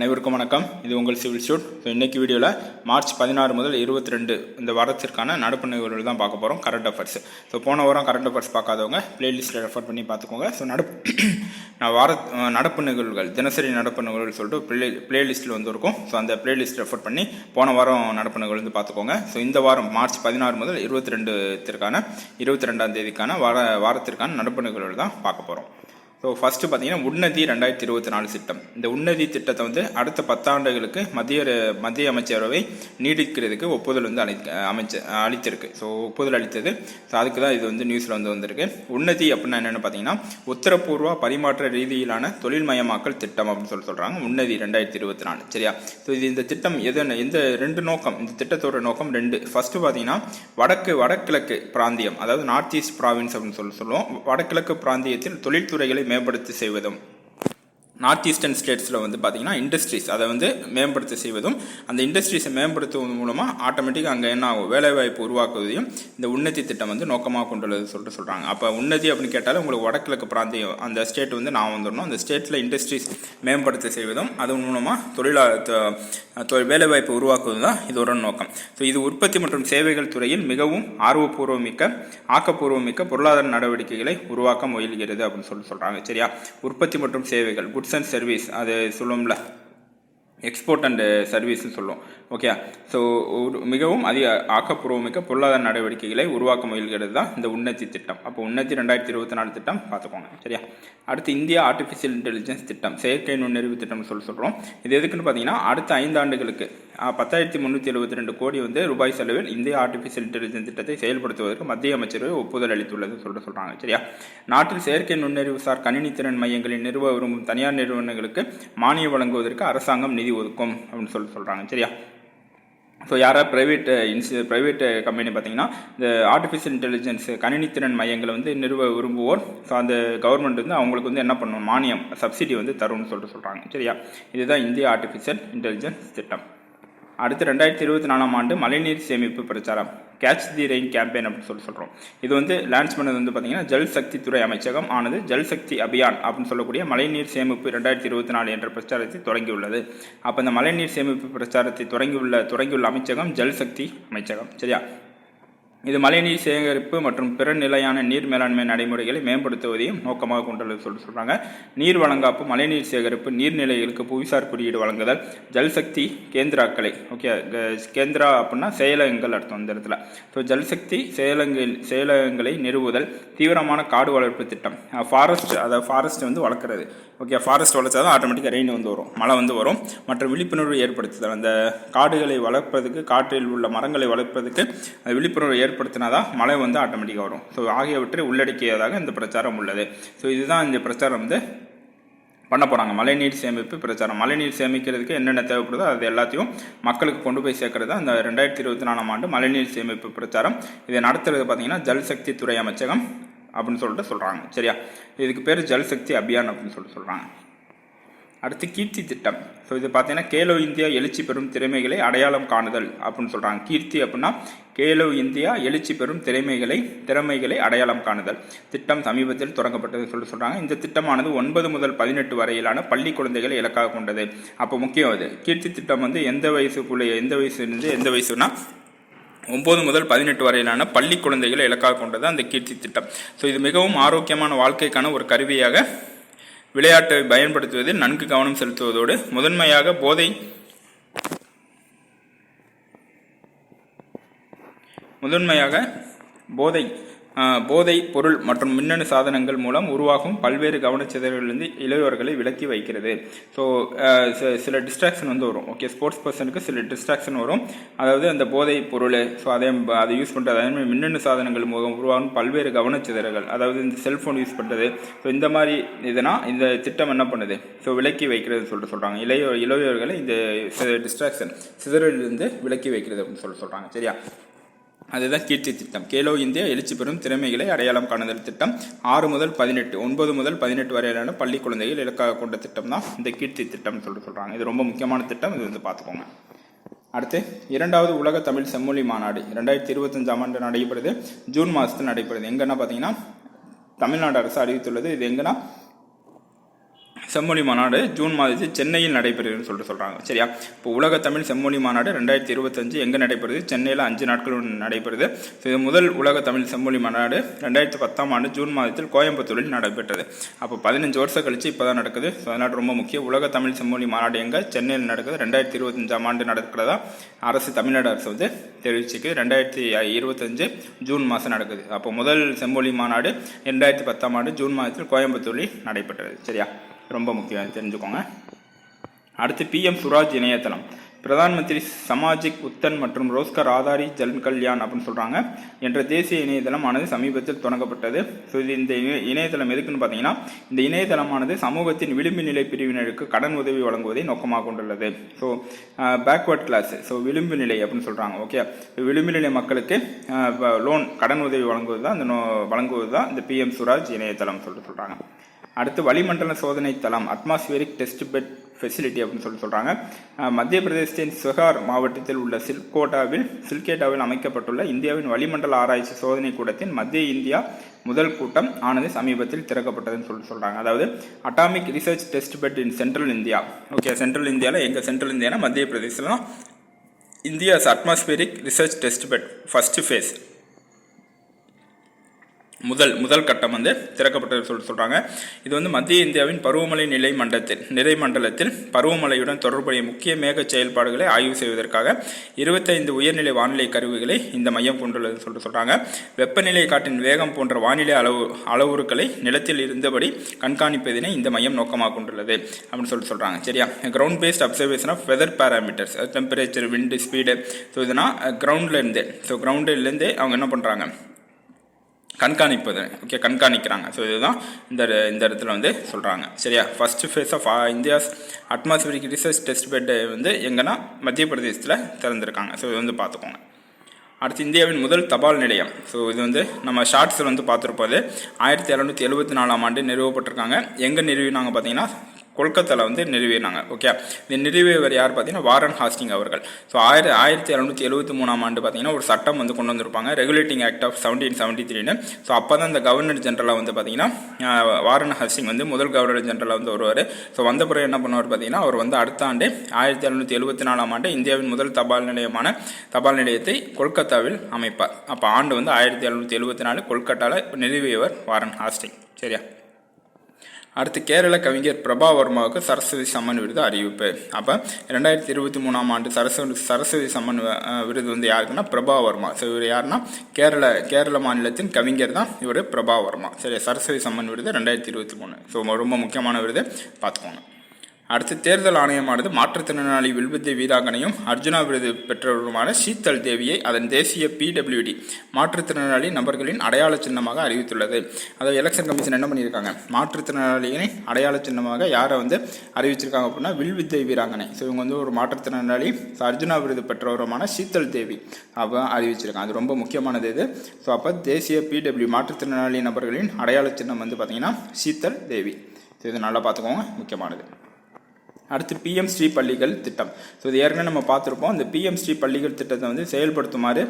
அனைவருக்கும் வணக்கம். இது உங்கள் சிவில் ஷூட். ஸோ இன்றைக்கி வீடியோவில் மார்ச் பதினாறு முதல் இருபத்தி ரெண்டு இந்த வாரத்திற்கான நடப்பு நிகழ்வுகள் தான் பார்க்க போகிறோம் கரண்ட் அஃபேர்ஸ் ஸோ போன வாரம் கரண்ட் அஃபேர்ஸ் பார்க்காதவங்க பிளேலிஸ்ட்டில் ரெஃபர் பண்ணி பார்த்துக்கோங்க. ஸோ நடப்பு நான் வார நடப்பு நிகழ்வுகள் தினசரி நடப்பு நிகழ்வுகள் சொல்லிட்டு பிளே பிளேலிஸ்ட்டில் வந்துருக்கும். ஸோ அந்த பிளேலிஸ்ட் ரெஃபர் பண்ணி போன வாரம் நடப்பு நிகழ்வு வந்து பார்த்துக்கோங்க. ஸோ இந்த வாரம் மார்ச் பதினாறு முதல் இருபத்தி ரெண்டுத்திற்கான இருபத்தி ரெண்டாம் தேதிக்கான வார வாரத்திற்கான நடப்பு நிகழ்வுகள் தான் பார்க்க போகிறோம் ஸோ ஃபஸ்ட்டு பார்த்தீங்கன்னா உன்னதி ரெண்டாயிரத்தி இருபத்தி நாலு திட்டம். இந்த உன்னதி திட்டத்தை வந்து அடுத்த பத்தாண்டுகளுக்கு மத்திய மத்திய அமைச்சரவை நீடிக்கிறதுக்கு ஒப்புதல் வந்து அளி அமைச்ச அளித்திருக்கு. ஸோ ஒப்புதல் அளித்தது. ஸோ அதுக்கு தான் இது வந்து நியூஸில் வந்து வந்திருக்கு. உன்னதி அப்படின்னா என்னென்னு பார்த்தீங்கன்னா உத்தரப்பூர்வ பரிமாற்ற ரீதியிலான தொழில்மயமாக்கல் திட்டம் அப்படின்னு சொல்லி சொல்கிறாங்க உன்னதி ரெண்டாயிரத்தி இருபத்தி நாலு. சரியா? ஸோ இது இந்த திட்டம் எது இந்த ரெண்டு நோக்கம்? இந்த திட்டத்தோட நோக்கம் ரெண்டு. ஃபஸ்ட்டு பார்த்தீங்கன்னா வடக்கு வடகிழக்கு பிராந்தியம் அதாவது நார்த் ஈஸ்ட் ப்ராவின்ஸ் அப்படின்னு சொல்லி சொல்லுவோம். வடகிழக்கு பிராந்தியத்தில் தொழில்துறைகளை மேம்படுத்தி செய்வதும் நார்த் ஈஸ்டர்ன் ஸ்டேட்ஸில் வந்து பார்த்தீங்கன்னா இண்டஸ்ட்ரீஸ் அதை வந்து மேம்படுத்த செய்வதும் அந்த இண்டஸ்ட்ரீஸை மேம்படுத்துவதன் மூலமாக ஆட்டோமேட்டிக்காக அங்கே என்ன ஆகும்? வேலைவாய்ப்பு உருவாக்குவதையும் இந்த உன்னதி திட்டம் வந்து நோக்கமாக கொண்டுள்ளது சொல்லிட்டு சொல்கிறாங்க அப்போ உன்னதி அப்படின்னு கேட்டாலும் உங்களுக்கு வடகிழக்கு பிராந்தியம் அந்த ஸ்டேட் வந்து நான் வந்துடணும். அந்த ஸ்டேட்டில் இண்டஸ்ட்ரீஸ் மேம்படுத்த செய்வதும் அதன் மூலமாக தொழிலா தொ- வேலைவாய்ப்பு உருவாக்குவது தான் இதோட நோக்கம். ஸோ இது உற்பத்தி மற்றும் சேவைகள் துறையில் மிகவும் ஆர்வபூர்வமிக்க ஆக்கப்பூர்வமிக்க பொருளாதார நடவடிக்கைகளை உருவாக்க முயல்கிறது அப்படின்னு சொல்லி சொல்கிறாங்க சரியா? உற்பத்தி மற்றும் சேவைகள் குட்ஸ் அண்ட் சர்வீஸ் அது சொல்லுவோம்ல எக்ஸ்போர்ட் அண்ட் சர்வீஸ்ன்னு சொல்லுவோம். ஓகே ஸோ மிகவும் அதிக ஆக்கப்பூர்வமிக்க பொருளாதார நடவடிக்கைகளை உருவாக்க முயல்கிறது தான் இந்த உன்னதி திட்டம். அப்போ உன்னதி ரெண்டாயிரத்தி இருபத்தி நாலு திட்டம் பார்த்துக்கோங்க. சரியா? அடுத்து இந்தியா ஆர்டிஃபிஷியல் இன்டெலிஜென்ஸ் திட்டம் செயற்கை நுண்ணறிவு திட்டம்னு சொல்லி சொல்கிறோம் இது எதுக்குன்னு பார்த்தீங்கன்னா அடுத்த ஐந்து ஆண்டுகளுக்கு பத்தாயிரத்தி முந்நூற்றி எழுபத்தி ரெண்டு கோடி வந்து ரூபாய் செலவில் இந்திய ஆர்டிஃபிஷியல் இன்டெலிஜென்ஸ் திட்டத்தை செயல்படுத்துவதற்கு மத்திய அமைச்சரவை ஒப்புதல் அளித்துள்ளது சொல்லிட்டு சொல்கிறாங்க சரியா? நாட்டில் செயற்கை நுண்ணறிவு சார் கணினி திறன் மையங்களில் நிறுவ விரும்பும் தனியார் நிறுவனங்களுக்கு மானியம் வழங்குவதற்கு அரசாங்கம் நிதி ஒதுக்கும் அப்படின்னு சொல்லி சொல்கிறாங்க சரியா? ஸோ யாராவது ப்ரைவேட் இன்சி ப்ரைவேட் கம்பெனி பார்த்தீங்கன்னா இந்த ஆர்டிஃபிஷியல் இன்டெலிஜென்ஸ் கணினித்திறன் மையங்களை வந்து நிறுவ விரும்புவோர். ஸோ அந்த கவர்மெண்ட் வந்து அவங்களுக்கு வந்து என்ன பண்ணும்? மானியம் சப்சிடி வந்து தரும்னு சொல்லிட்டு சொல்கிறாங்க சரியா? இதுதான் இந்திய ஆர்டிஃபிஷியல் இன்டெலிஜென்ஸ் திட்டம். அடுத்து ரெண்டாயிரத்தி இருபத்தி நாலாம் ஆண்டு மழைநீர் சேமிப்பு பிரச்சாரம். கேட்ச் தி ரெயின் கேம்பெயின் அப்படின்னு சொல்லி சொல்கிறோம் இது வந்து லான்ச் பண்ணது வந்து பார்த்தீங்கன்னா ஜல் சக்தி துறை அமைச்சகம் ஆனது ஜல் சக்தி அபியான் அப்படின்னு சொல்லக்கூடிய மழைநீர் சேமிப்பு ரெண்டாயிரத்தி இருபத்தி நாலு என்ற பிரச்சாரத்தை தொடங்கியுள்ளது. அப்போ இந்த மழைநீர் சேமிப்பு பிரச்சாரத்தை தொடங்கியுள்ள தொடங்கியுள்ள அமைச்சகம் ஜல் சக்தி அமைச்சகம். சரியா? இது மழைநீர் சேகரிப்பு மற்றும் பிற நிலையான நீர் மேலாண்மை நடைமுறைகளை மேம்படுத்துவதையும் நோக்கமாக கொண்டுள்ளது சொல்லி சொல்கிறாங்க நீர் வழங்காப்பு மழைநீர் சேகரிப்பு நீர்நிலைகளுக்கு புவிசார் குறியீடு வழங்குதல் ஜல்சக்தி கேந்திராக்களை ஓகே கேந்திரா அப்படின்னா செயலகங்கள் அர்த்தம் இந்த இடத்துல. ஸோ ஜல்சக்தி செயலங்கள் செயலகங்களை நிறுவுதல் தீவிரமான காடு வளர்ப்பு திட்டம். ஃபாரஸ்ட் அதாவது ஃபாரஸ்ட் வந்து வளர்க்குறது. ஓகே ஃபாரஸ்ட் வளர்த்தா தான் ஆட்டோமேட்டிக்காக ரெயின் வந்து வரும் மழை வந்து வரும். மற்றும் விழிப்புணர்வு ஏற்படுத்துதல் அந்த காடுகளை வளர்ப்பதுக்கு காட்டில் உள்ள மரங்களை வளர்ப்பதுக்கு அது விழிப்புணர்வு ஏற்படுத்தினா ஏற்படுத்தினாதான் மழை வந்து ஆட்டோமேட்டிக்காக வரும். ஸோ ஆகியவற்றை உள்ளடக்கியதாக இந்த பிரச்சாரம் உள்ளது. ஸோ இதுதான் இந்த பிரச்சாரம் வந்து பண்ண போகிறாங்க மழைநீர் சேமிப்பு பிரச்சாரம். மழைநீர் சேமிக்கிறதுக்கு என்னென்ன தேவைப்படுதோ அது எல்லாத்தையும் மக்களுக்கு கொண்டு போய் சேர்க்கறது தான் இந்த ரெண்டாயிரத்தி இருபத்தி நாலாம் ஆண்டு மழைநீர் சேமிப்பு பிரச்சாரம். இதை நடத்துறது பார்த்தீங்கன்னா ஜல்சக்தி துறை அமைச்சகம் அப்படின்னு சொல்லிட்டு சொல்கிறாங்க சரியா? இதுக்கு பேர் ஜல்சக்தி அபியான் அப்படின்னு சொல்லிட்டு சொல்கிறாங்க அடுத்து கீர்த்தி திட்டம். ஸோ இது பார்த்தீங்கன்னா கேலோ இந்தியா எழுச்சி பெறும் திறமைகளை அடையாளம் காணுதல் அப்படின்னு சொல்கிறாங்க கீர்த்தி அப்படின்னா கேலோ இந்தியா எழுச்சி பெறும் திறமைகளை திறமைகளை அடையாளம் காணுதல். திட்டம் சமீபத்தில் தொடங்கப்பட்டது சொல்லி சொல்கிறாங்க இந்த திட்டமானது ஒன்பது முதல் பதினெட்டு வரையிலான பள்ளி குழந்தைகளை இலக்காக கொண்டது. அப்போ முக்கியம் அது. கீர்த்தி திட்டம் வந்து எந்த வயசுக்குள்ளே எந்த வயசுலேருந்து எந்த வயசுனா ஒம்பது முதல் பதினெட்டு வரையிலான பள்ளி குழந்தைகளை இலக்காக கொண்டது அந்த கீர்த்தி திட்டம். ஸோ இது மிகவும் ஆரோக்கியமான வாழ்க்கைக்கான ஒரு கருவியாக விளையாட்டை பயன்படுத்துவதில் நன்கு கவனம் செலுத்துவதோடு முதன்மையாக போதை முதன்மையாக போதை போதை பொருள் மற்றும் மின்னணு சாதனங்கள் மூலம் உருவாகும் பல்வேறு கவனச்சிதறலிலிருந்து இளையோர்களை விலக்கி வைக்கிறது. ஸோ சில டிஸ்ட்ராக்ஷன் வந்து வரும். ஓகே ஸ்போர்ட்ஸ் பர்சனுக்கு சில டிஸ்ட்ராக்ஷன் வரும். அதாவது அந்த போதை பொருள் ஸோ அதே அதை யூஸ் பண்ணுறது அதே மாதிரி மின்னணு சாதனங்கள் மூலம் உருவாகும் பல்வேறு கவனச்சிதறல்கள். அதாவது இந்த செல்ஃபோன் யூஸ் பண்ணுறது ஸோ இந்த மாதிரி இதுனா இந்த திட்டம் என்ன பண்ணுது? ஸோ விலக்கி வைக்கிறது சொல்லிட்டு சொல்கிறாங்க இளைய இளையோர்களை இந்த டிஸ்ட்ராக்ஷன் சிதறலிருந்து விலக்கி வைக்கிறது அப்படின்னு சொல்லிட்டு சொல்கிறாங்க சரியா? அதுதான் கீர்த்தி திட்டம். கேலோ இந்தியா எழுச்சி பெறும் திறமைகளை அடையாளம் காணுதல் திட்டம். ஆறு முதல் பதினெட்டு ஒன்பது முதல் பதினெட்டு வரையிலான பள்ளி குழந்தைகள் இலக்காக கொண்ட திட்டம் தான் இந்த கீர்த்தி திட்டம்னு சொல்லிட்டு சொல்கிறாங்க இது ரொம்ப முக்கியமான திட்டம். இது வந்து பார்த்துக்கோங்க. அடுத்து இரண்டாவது உலக தமிழ் செம்மொழி மாநாடு. இரண்டாயிரத்தி இருபத்தஞ்சாம் ஆண்டு நடைபெறுது. ஜூன் மாதத்தில் நடைபெறுது. எங்கன்னா பார்த்தீங்கன்னா தமிழ்நாடு அரசு அறிவித்துள்ளது. இது எங்கன்னா செம்மொழி மாநாடு ஜூன் மாதத்தில் சென்னையில் நடைபெறுதுன்னு சொல்லிட்டு சொல்கிறாங்க சரியா? இப்போ உலக தமிழ் செம்மொழி மாநாடு ரெண்டாயிரத்தி இருபத்தஞ்சு எங்கே நடைபெறுது? சென்னையில் அஞ்சு நாட்கள் நடைபெறுது. ஸோ இது முதல் உலக தமிழ் செம்மொழி மாநாடு ரெண்டாயிரத்தி பத்தாம் ஆண்டு ஜூன் மாதத்தில் கோயம்புத்தூரில் நடைபெற்றது. அப்போ பதினஞ்சு வருஷம் கழிச்சு இப்போ தான் நடக்குது. ஸோ அதனால் ரொம்ப முக்கியம். உலக தமிழ் செம்மொழி மாநாடு எங்கே? சென்னையில் நடக்குது. ரெண்டாயிரத்தி இருபத்தஞ்சாம் ஆண்டு நடக்கிறதா அரசு தமிழ்நாடு அரசு வந்து தெரிவிச்சிருக்கு ரெண்டாயிரத்தி இருபத்தஞ்சு ஜூன் மாதம் நடக்குது. அப்போ முதல் செம்மொழி மாநாடு ரெண்டாயிரத்தி பத்தாம் ஆண்டு ஜூன் மாதத்தில் கோயம்புத்தூரில் நடைபெற்றது. சரியா? ரொம்ப முக்கியம் தெரிஞ்சுக்கோங்க. அடுத்து பிஎம் சுராஜ் இணையதளம். பிரதான் மந்திரி சமாஜிக் உத்தன் மற்றும் ரோஸ்கர் ஆதாரி ஜன் கல்யாண் அப்படின்னு சொல்கிறாங்க என்ற தேசிய இணையதளமானது சமீபத்தில் தொடங்கப்பட்டது. ஸோ இது இந்த இணையதளம் எதுக்குன்னு பார்த்தீங்கன்னா இந்த இணையதளமானது சமூகத்தின் விளிம்பு நிலை பிரிவினருக்கு கடன் உதவி வழங்குவதை நோக்கமாக கொண்டுள்ளது. ஸோ பேக்வர்ட் கிளாஸ் ஸோ விளிம்பு நிலை அப்படின்னு சொல்கிறாங்க ஓகே விளிம்பு நிலை மக்களுக்கு லோன் கடன் உதவி வழங்குவது தான் இந்த நோ வழங்குவது தான் இந்த பிஎம் சுராஜ் இணையதளம் சொல்லிட்டு சொல்கிறாங்க அடுத்து வளிமண்டல சோதனை தளம் அட்மாஸ்பியரிக் டெஸ்ட் பெட் ஃபெசிலிட்டி அப்படின்னு சொல்லி சொல்கிறாங்க மத்திய பிரதேசத்தின் சுகார் மாவட்டத்தில் உள்ள சில்கோட்டாவில் சில்கேட்டாவில் அமைக்கப்பட்டுள்ள இந்தியாவின் வளிமண்டல ஆராய்ச்சி சோதனை கூடத்தின் மத்திய இந்தியா முதல் கூட்டம் ஆனது சமீபத்தில் திறக்கப்பட்டதுன்னு சொல்லி சொல்கிறாங்க அதாவது atomic research test bed in central India okay central இந்தியாவில் எங்கள் central Indiana Madhya Pradesh India's atmospheric research test bed first phase முதல் முதல் கட்டம் வந்து திறக்கப்பட்டது சொல்லி சொல்கிறாங்க இது வந்து மத்திய இந்தியாவின் பருவமழை நிலை மண்டலத்தில் நிலை மண்டலத்தில் பருவமழையுடன் தொடர்புடைய முக்கிய மேக செயல்பாடுகளை ஆய்வு செய்வதற்காக இருபத்தைந்து உயர்நிலை வானிலை கருவிகளை இந்த மையம் கொண்டுள்ளது சொல்லிட்டு சொல்கிறாங்க வெப்பநிலை காட்டின் வேகம் போன்ற வானிலை அளவு அளவுருக்களை நிலத்தில் இருந்தபடி கண்காணிப்பதினை இந்த மையம் நோக்கமாக கொண்டுள்ளது அப்படின்னு சொல்லிட்டு சொல்கிறாங்க சரியா? Ground based observation of weather parameters temperature wind speed so இதுனா கிரவுண்ட்லேருந்து ஸோ கிரவுண்டிலேருந்தே அவங்க என்ன பண்ணுறாங்க கண்காணிப்பது. ஓகே கண்காணிக்கிறாங்க. ஸோ இதுதான் இந்த இந்த இடத்துல வந்து சொல்கிறாங்க சரியா? First phase of India's atmospheric research test பெட்டை வந்து எங்கன்னா மத்திய பிரதேசத்தில் திறந்திருக்காங்க. ஸோ இது வந்து பார்த்துக்கோங்க. அடுத்து இந்தியாவின் முதல் தபால் நிலையம். ஸோ இது வந்து நம்ம ஷார்ட்ஸில் வந்து பார்த்துருப்போது ஆயிரத்தி எழுநூற்றி எழுபத்தி நாலாம் ஆண்டு நிறுவப்பட்டிருக்காங்க. எங்கே நிறுவினாங்க பார்த்தீங்கன்னா கொல்கத்தாவில் வந்து நிறுவினாங்க ஓகே இந்த நிறுவியவர் யார் பார்த்தீங்கன்னா வாரன் ஹாஸ்டிங் அவர்கள். ஸோ ஆயிர ஆயிரத்தி எழுநூற்றி எழுபத்தி மூணாம் ஆண்டு பார்த்தீங்கன்னா ஒரு சட்டம் வந்து கொண்டு வந்திருப்பாங்க regulating act of seventeen seventy த்ரீனு so அப்போ தான் இந்த கவர்னர் ஜென்ரலாக வந்து பார்த்தீங்கன்னா வாரன் ஹாஸ்டிங் வந்து முதல் கவர்னர் ஜென்ரலாக வந்து வருவார். ஸோ வந்த பிறகு என்ன பண்ணுவார் பார்த்தீங்கன்னா அவர் வந்து அடுத்த ஆண்டு ஆயிரத்தி எழுநூற்றி எழுபத்தி நாலாம் ஆண்டு இந்தியாவின் முதல் தபால் நிலையமான தபால் நிலையத்தை கொல்கத்தாவில் அமைப்பார். அப்போ ஆண்டு வந்து ஆயிரத்தி எழுநூற்றி எழுபத்தி நாலு கொல்கத்தாவில் நிறுவியவர் வாரன் ஹாஸ்டிங். சரியா? அடுத்து கேரள கவிஞர் பிரபா வர்மாவுக்கு சரஸ்வதி சம்மன் விருது அறிவிப்பு. அப்போ ரெண்டாயிரத்தி இருபத்தி மூணாம் ஆண்டு சரஸ்வதி சரஸ்வதி சம்மன் விருது வந்து யாருக்குன்னா பிரபா வர்மா. ஸோ இவர் யாருன்னா கேரள கேரள மாநிலத்தின் கவிஞர் தான் இவர் பிரபா வர்மா. சரி சரஸ்வதி சம்மன் விருது ரெண்டாயிரத்தி இருபத்தி மூணு. ஸோ ரொம்ப முக்கியமான விருது. பார்த்துக்கோங்க. அடுத்து தேர்தல் ஆணையமானது மாற்றுத்திறனாளி வில்வித்தை வீராங்கனையும் அர்ஜுனா விருது பெற்றவருமான சீத்தல் தேவியை அதன் தேசிய பிடபிள்யூடி மாற்றுத்திறனாளி நபர்களின் அடையாள சின்னமாக அறிவித்துள்ளது. அதாவது எலெக்ஷன் கமிஷன் என்ன பண்ணியிருக்காங்க? மாற்றுத்திறனாளிகளை அடையாள சின்னமாக யாரை வந்து அறிவிச்சிருக்காங்க அப்படின்னா வில்வித்தை வீராங்கனை. ஸோ இவங்க வந்து ஒரு மாற்றுத்திறனாளி அர்ஜுனா விருது பெற்றவருமான சீத்தல் தேவி அப்போ அறிவிச்சிருக்காங்க. அது ரொம்ப முக்கியமானது இது. ஸோ அப்போ தேசிய பிடபிள்யூ மாற்றுத்திறனாளி நபர்களின் அடையாள சின்னம் வந்து பார்த்தீங்கன்னா சீத்தல் தேவி. ஸோ இது நல்லா பார்த்துக்கோங்க. முக்கியமானது. அடுத்து பிஎம் ஸ்ரீ பள்ளிகள் திட்டம். ஸோ இது ஏற்கனவே நம்ம பார்த்துருப்போம். இந்த பிஎம் ஸ்ரீ பள்ளிகள் திட்டத்தை வந்து செயல்படுத்துமாறு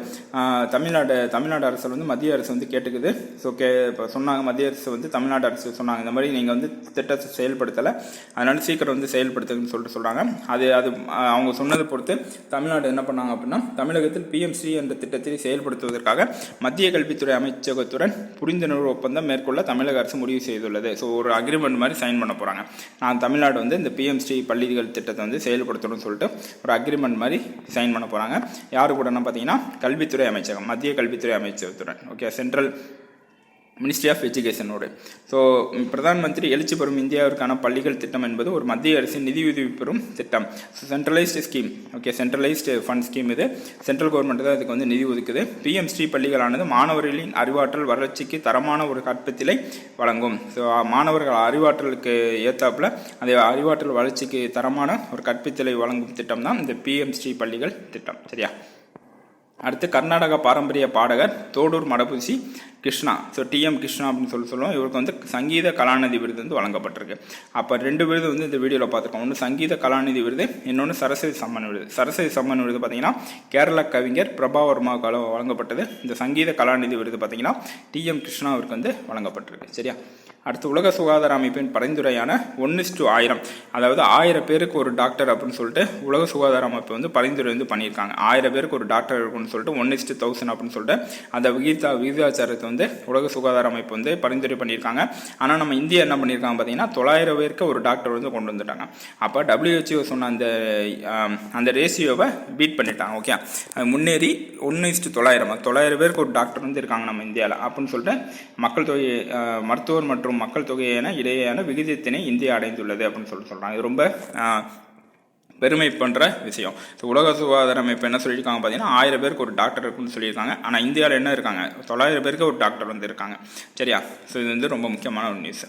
தமிழ்நாடு தமிழ்நாடு அரசு வந்து மத்திய அரசு வந்து கேட்டுக்குது. ஸோ கே இப்போ சொன்னாங்க மத்திய அரசு வந்து தமிழ்நாடு அரசு சொன்னாங்க. இந்த மாதிரி நீங்கள் வந்து திட்டத்தை செயல்படுத்தலை. அதனால சீக்கிரம் வந்து செயல்படுத்துங்கன்னு சொல்லிட்டு சொல்கிறாங்க அது அது அவங்க சொன்னதை பொறுத்து தமிழ்நாடு என்ன பண்ணாங்க அப்படின்னா தமிழகத்தில் பிஎம்ஸ்ரீ என்ற திட்டத்தை செயல்படுத்துவதற்காக மத்திய கல்வித்துறை அமைச்சகத்துடன் புரிந்துணர்வு ஒப்பந்தம் மேற்கொள்ள தமிழக அரசு முடிவு செய்துள்ளது. ஸோ ஒரு அக்ரிமெண்ட் மாதிரி சைன் பண்ண போகிறாங்க நான் தமிழ்நாடு வந்து இந்த பிஎம்ஸ்ரீ பள்ளிகள் திட்டத்தை வந்து செயல்படுத்தணும்னு சொல்லிட்டு ஒரு அக்ரிமெண்ட் மாதிரி சைன் பண்ண போகிறாங்க யாரு கூடன்னா பார்த்தீங்கன்னா கல்வித்துறை அமைச்சகம் மத்திய கல்வித்துறை அமைச்சகத்துடன். ஓகே சென்ட்ரல் மினிஸ்ட்ரி ஆஃப் எஜுகேஷனோடு ஸோ பிரதான் மந்திரி எழுச்சி பெறும் இந்தியாவிற்கான பள்ளிகள் திட்டம் என்பது ஒரு மத்திய அரசின் நிதியுதவி பெறும் திட்டம். Centralised scheme okay centralised fund scheme இது. சென்ட்ரல் கவர்மெண்ட் தான் இதுக்கு வந்து நிதி ஒதுக்குது. பிஎம் ஸ்ரீ பள்ளிகளானது மாணவர்களின் அறிவாற்றல் வளர்ச்சிக்கு தரமான ஒரு கற்பித்தலை வழங்கும். ஸோ மாணவர்கள் அறிவாற்றலுக்கு ஏற்றாப்புல அந்த அறிவாற்றல் வளர்ச்சிக்கு தரமான ஒரு கற்பித்தலை வழங்கும் திட்டம் தான் இந்த பிஎம் ஸ்ரீ பள்ளிகள் திட்டம். சரியா? அடுத்து கர்நாடக பாரம்பரிய பாடகர் தோடூர் மடபூசி கிருஷ்ணா. ஸோ டிஎம் கிருஷ்ணா அப்படின்னு சொல்லி சொல்லுவோம். இவருக்கு வந்து சங்கீத கலாநிதி விருது வந்து வழங்கப்பட்டிருக்கு. அப்போ ரெண்டு விருது வந்து இந்த வீடியோவில் பார்த்துருக்கோம். ஒன்று சங்கீத கலாநிதி விருது இன்னொன்று சரஸ்வதி சம்மன் விருது. சரஸ்வதி சம்மன் விருது பார்த்தீங்கன்னா கேரள கவிஞர் பிரபாவர்மா வர்மாவுக்கு வழங்கப்பட்டது. இந்த சங்கீத கலாநிதி விருது பார்த்தீங்கன்னா டிஎம் கிருஷ்ணா அவருக்கு வந்து வழங்கப்பட்டிருக்கு. சரியா? அடுத்து உலக சுகாதார அமைப்பின் பரிந்துரையான ஒன்று டு ஆயிரம். அதாவது ஆயிரம் பேருக்கு ஒரு டாக்டர் அப்படின்னு சொல்லிட்டு உலக சுகாதார அமைப்பு வந்து பரிந்துரை வந்து பண்ணியிருக்காங்க. ஆயிரம் பேருக்கு ஒரு டாக்டர் இருக்குன்னு சொல்லிட்டு ஒன்று தௌசண்ட் அப்படின்னு சொல்லிட்டு அந்த விகிதா விகிதாச்சாரத்தை வந்து உலக சுகாதார அமைப்பு வந்து பரிந்துரை பண்ணியிருக்காங்க. ஆனால் நம்ம இந்தியா என்ன பண்ணியிருக்காங்க பார்த்தீங்கன்னா தொள்ளாயிரம் பேருக்கு ஒரு டாக்டர் வந்து கொண்டு வந்துட்டாங்க. அப்போ டபிள்யூஹெச்ஓ சொன்ன அந்த அந்த ரேஷியோவை பீட் பண்ணிட்டாங்க ஓகே முன்னேறி ஒன்று இஸ்டு தொள்ளாயிரம் தொள்ளாயிரம் பேருக்கு ஒரு டாக்டர் வந்து இருக்காங்க நம்ம இந்தியாவில் அப்படின்னு சொல்லிட்டு மக்கள் தொகை மருத்துவர் மற்றும் மக்கள் தொகையான இடையேயான விகிதத்தினை இந்தியா அடைந்துள்ளது அப்படின்னு சொல்லிட்டு சொல்கிறாங்க இது ரொம்ப பெருமை பண்ணுற விஷயம். ஸோ உலக சுகாதார அமைப்பு என்ன சொல்லியிருக்காங்க பார்த்தீங்கன்னா ஆயிரம் பேருக்கு ஒரு டாக்டர் இருக்குன்னு சொல்லியிருக்காங்க. ஆனால் இந்தியாவில் என்ன இருக்காங்க? தொள்ளாயிரம் பேருக்கு ஒரு டாக்டர் வந்து இருக்காங்க. சரியா? ஸோ இது வந்து ரொம்ப முக்கியமான ஒரு நியூஸ்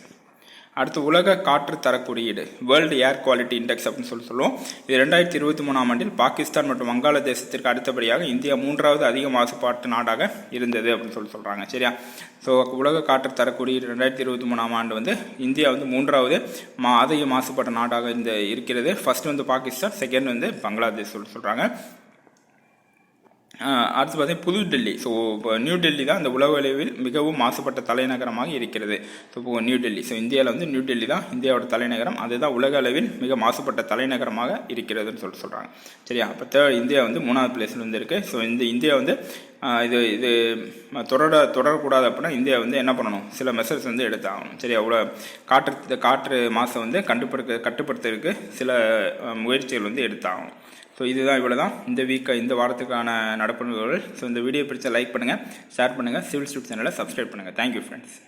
அடுத்து உலக காற்று தர குறியீடு வேர்ல்டு ஏர் குவாலிட்டி இண்டெக்ஸ் அப்படின்னு சொல்லி சொல்லுவோம். இது ரெண்டாயிரத்தி இருபத்தி மூணாம் ஆண்டில் பாகிஸ்தான் மற்றும் வங்காளதேசத்திற்கு அடுத்தபடியாக இந்தியா மூன்றாவது அதிக மாசுபாட்டு நாடாக இருந்தது அப்படின்னு சொல்லி சொல்கிறாங்க சரியா? ஸோ உலக காற்று தர குறியீடு ரெண்டாயிரத்தி இருபத்தி மூணாம் ஆண்டு வந்து இந்தியா வந்து மூன்றாவது மா அதிக மாசுபட்ட நாடாக இந்த இருக்கிறது. ஃபர்ஸ்ட் வந்து பாகிஸ்தான் செகண்ட் வந்து பங்களாதேஷ் சொல்லி சொல்கிறாங்க அடுத்து பார்த்தீங்கன்னா புது டெல்லி. ஸோ இப்போ நியூ டெல்லி தான் இந்த உலக அளவில் மிகவும் மாசுபட்ட தலைநகரமாக இருக்கிறது. ஸோ இப்போ நியூ டெல்லி. ஸோ இந்தியாவில் வந்து நியூ டெல்லி தான் இந்தியாவோட தலைநகரம். அதுதான் உலக அளவில் மிக மாசுபட்ட தலைநகரமாக இருக்கிறதுன்னு சொல்லிட்டு சொல்கிறாங்க சரியா? அப்போ தேர்ட் இந்தியா வந்து மூணாவது பிளேஸில் வந்து இருக்குது ஸோ இந்த இந்தியா வந்து இது இது தொடர தொடரக்கூடாது அப்படின்னா இந்தியா வந்து என்ன பண்ணணும்? சில மெசர்ஸ் வந்து எடுத்தாகணும். சரியா? அவ்வளோ காற்று இந்த காற்று மாசை வந்து கண்டுபிடிக்க கட்டுப்படுத்துறதுக்கு சில முயற்சிகள் வந்து எடுத்தாகணும். ஸோ இதுதான் இவ்வளோ தான் இந்த வீக்கை இந்த வாரத்துக்கான நடப்பு நிகழ்வுகள். ஸோ இந்த வீடியோ பிடிச்ச லைக் பண்ணுங்கள் ஷேர் பண்ணுங்கள் சிவில் ஸ்டூட் சேனலை சப்ஸ்கிரைப் பண்ணுங்கள் தேங்க்யூ ஃப்ரெண்ட்ஸ்